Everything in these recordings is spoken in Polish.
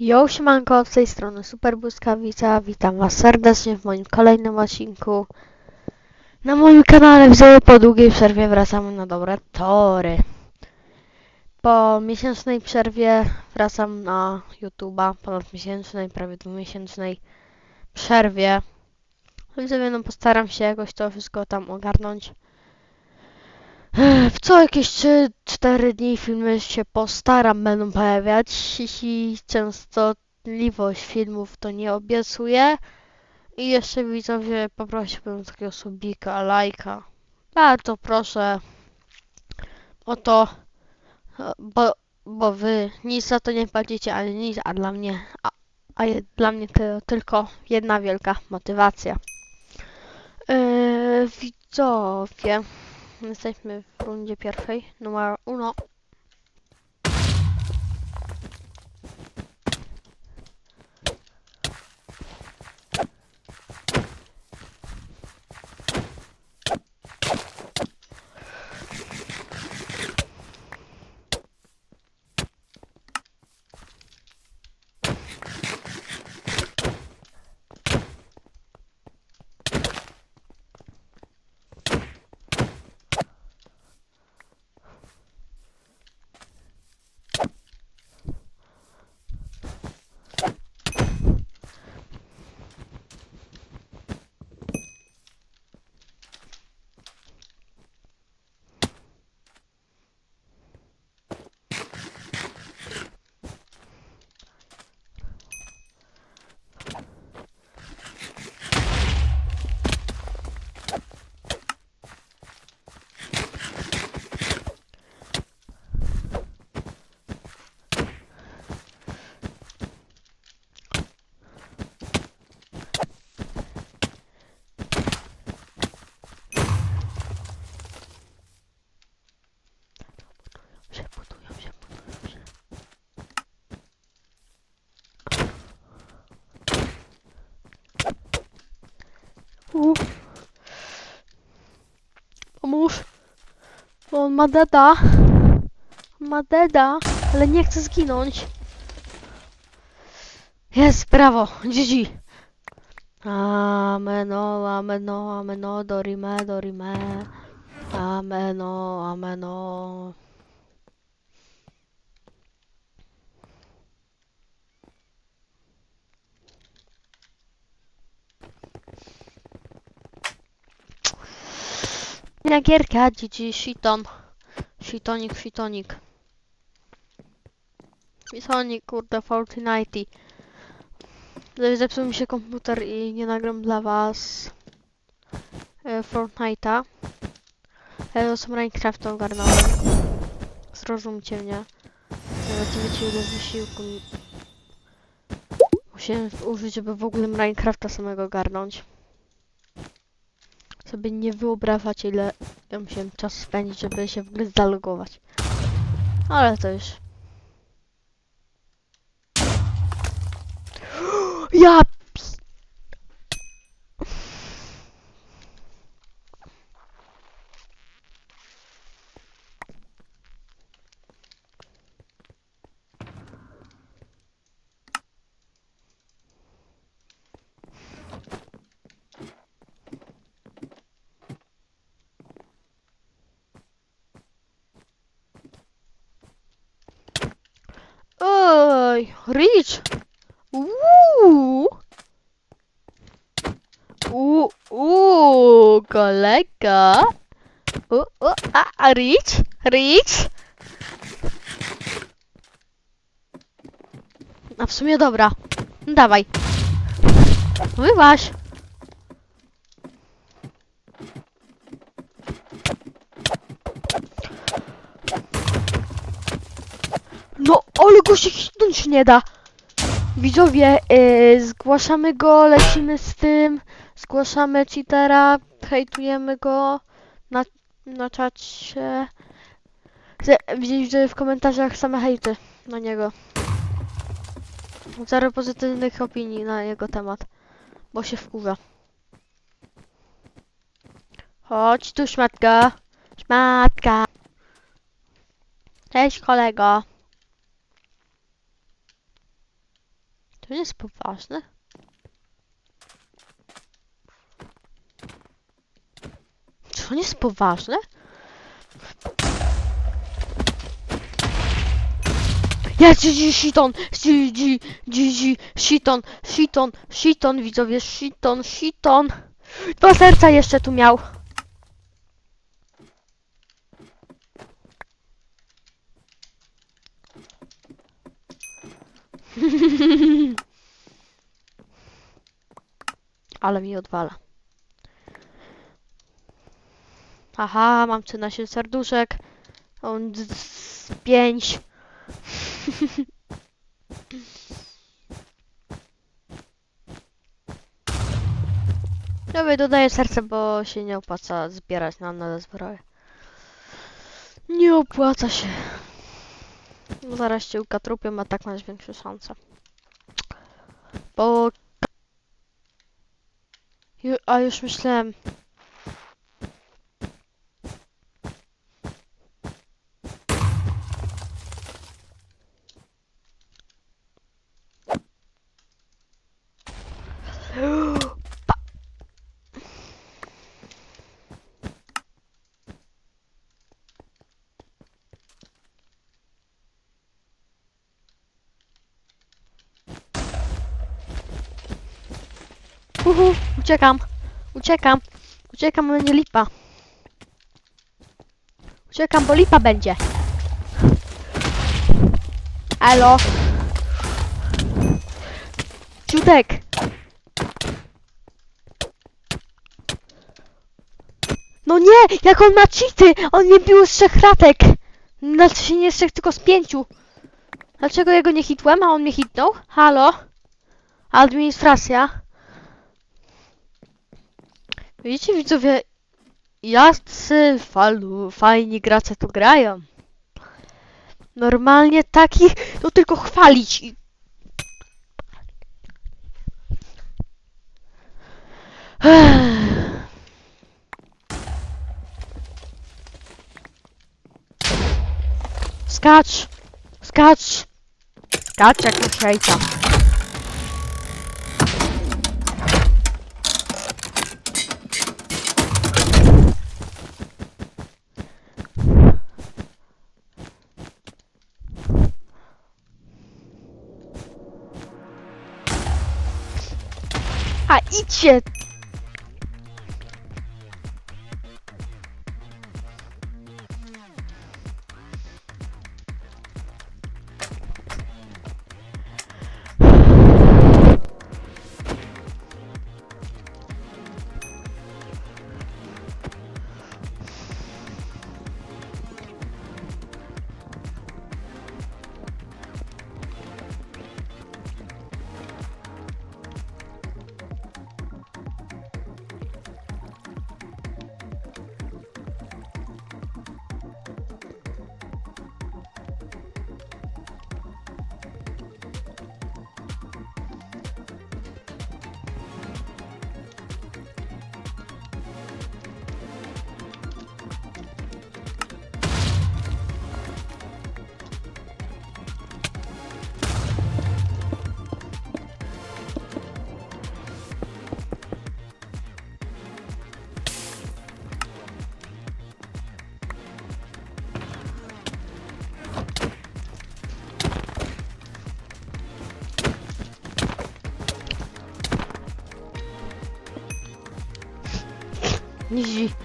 Yo, siemanko, z tej strony Super Błyskawica, witam was serdecznie w moim kolejnym odcinku. Na moim kanale widzowie po długiej przerwie wracamy na dobre tory. Po miesięcznej przerwie wracam na YouTube'a, ponad miesięcznej, prawie dwumiesięcznej przerwie. Widzowie, no postaram się jakoś to wszystko tam ogarnąć. W co jakieś 3-4 dni filmy się postaram będą pojawiać. Jeśli częstotliwość filmów to nie obiecuję. I jeszcze widzowie poprosiłbym takiego subika, lajka. Bardzo proszę o to, bo, bo wy nic za to nie płacicie, ani nic, a dla mnie, a, a dla mnie to tylko jedna wielka motywacja. Yy, widzowie. Jesteśmy w rundzie pierwszej, numer uno. Pomóż. Bo on ma deda. Ma deda, ale nie chce zginąć. Jest, brawo, GG. Ameno, ameno, ameno, dorime, dorime. Ameno, ameno. Inna gierka, GG, shiton. Shitonik, shitonik. Shitonik, kurde, Fortnite. Zepsuł mi się komputer i nie nagram dla was e, Fortnite'a. Ale to są Minecrafta ogarnąłem. Zrozumcie mnie. Nawet nie wiecie ile wysiłku. Musiałem użyć, żeby w ogóle Minecrafta samego ogarnąć. Sobie nie wyobrażacie ile ja musiałem czas spędzić, żeby się w ogóle zalogować. Ale to już... Ja Oj, Rich! Uuu! Uuu, uuu, kolega! U, u, a, a, Rich? Rich? A w sumie dobra. No Dawaj. Wyważ. No, ale go się hitnąć nie da. Widzowie, yy, zgłaszamy go, lecimy z tym, zgłaszamy cheatera, hejtujemy go na, na czacie. Widzieliście w komentarzach same hejty na niego. Zero pozytywnych opinii na jego temat, bo się wkurza. Chodź tu, szmatka. Szmatka. Cześć, kolego. To jest poważne. Czy nie jest poważne? Ja GG Shiton, GG, GG, Shiton, Shiton, Shiton, widzowie, Shiton, Shiton. Dwa serca jeszcze tu miał. Ale mi odwala. Aha, mam 13 serduszek. On z- z 5. Dobra, dodaję serce, bo się nie opłaca zbierać na nowe zbroje. Nie opłaca się. Zaraz cię ukatrupią, a tak masz większe szanse. Bo... Ju- A już myślałem... Uhu, uciekam, uciekam, uciekam, będzie lipa. Uciekam, bo lipa będzie. Elo. Ciutek. No nie, jak on ma cheaty, on nie bił z trzech kratek. Znaczy nie z trzech, tylko z pięciu. Dlaczego ja go nie hitłem, a on mnie hitnął? Halo? Administracja? Widzicie widzowie, jacy falu, fajni gracze tu grają. Normalnie takich, to tylko chwalić. i- Skacz! Skacz! Skacz jak na 啊，一拳。GG.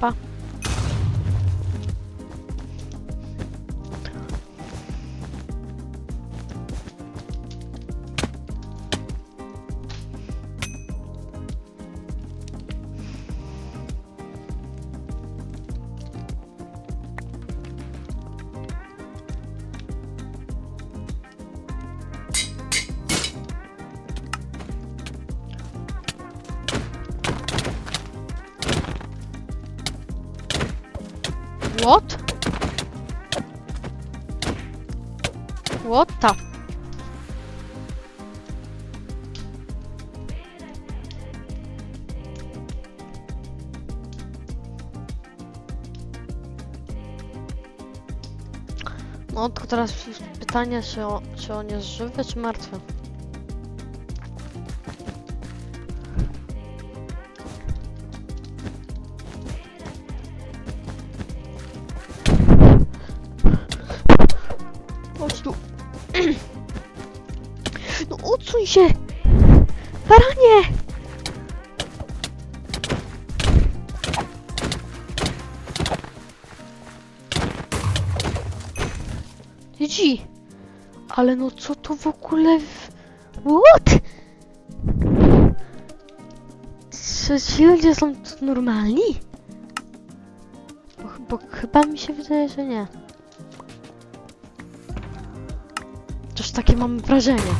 Bye. What? What the? No to teraz pytanie, czy, o, czy on jest żywy, czy martwy? Ale no co to w ogóle... w- What? Czy ci ludzie są tu normalni? Bo, bo chyba mi się wydaje, że nie. Też takie mam wrażenie.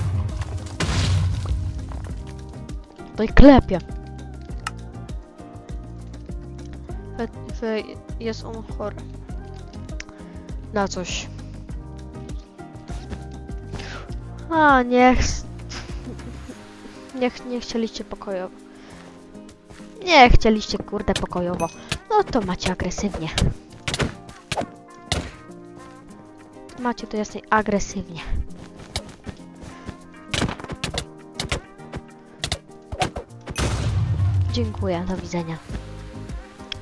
Tutaj klepie. Że jest on chory. Na coś. A, nie ch... Nie, ch- nie chcieliście pokojowo. Nie chcieliście, kurde, pokojowo. No to macie agresywnie. Macie to jasnej agresywnie. Dziękuję, do widzenia.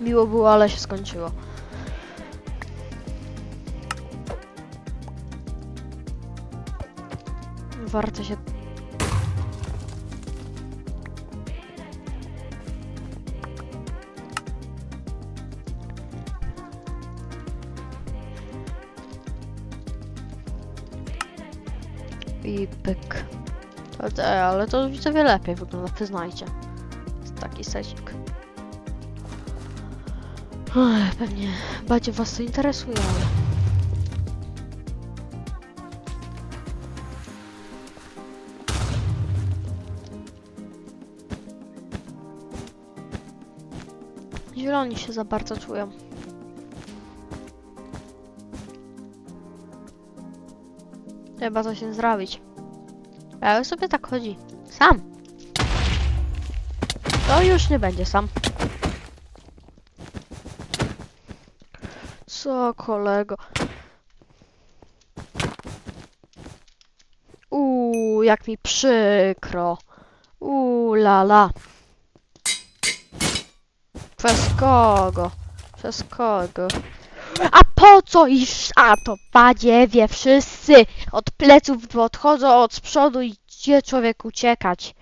Miło było, ale się skończyło. Warto się... I pyk. Ale, ale to widzowie lepiej wygląda, przyznajcie. Jest taki secik. Pewnie bardziej was to interesuje, ale... Zieloni się za bardzo czują. Trzeba coś się zrobić. Ale sobie tak chodzi. Sam. To już nie będzie sam. Co, kolego? Uuu, jak mi przykro. Uuu, lala. Przez kogo? Przez kogo? A po co iż? A to badziewie, wszyscy od pleców odchodzą od przodu i gdzie człowiek uciekać?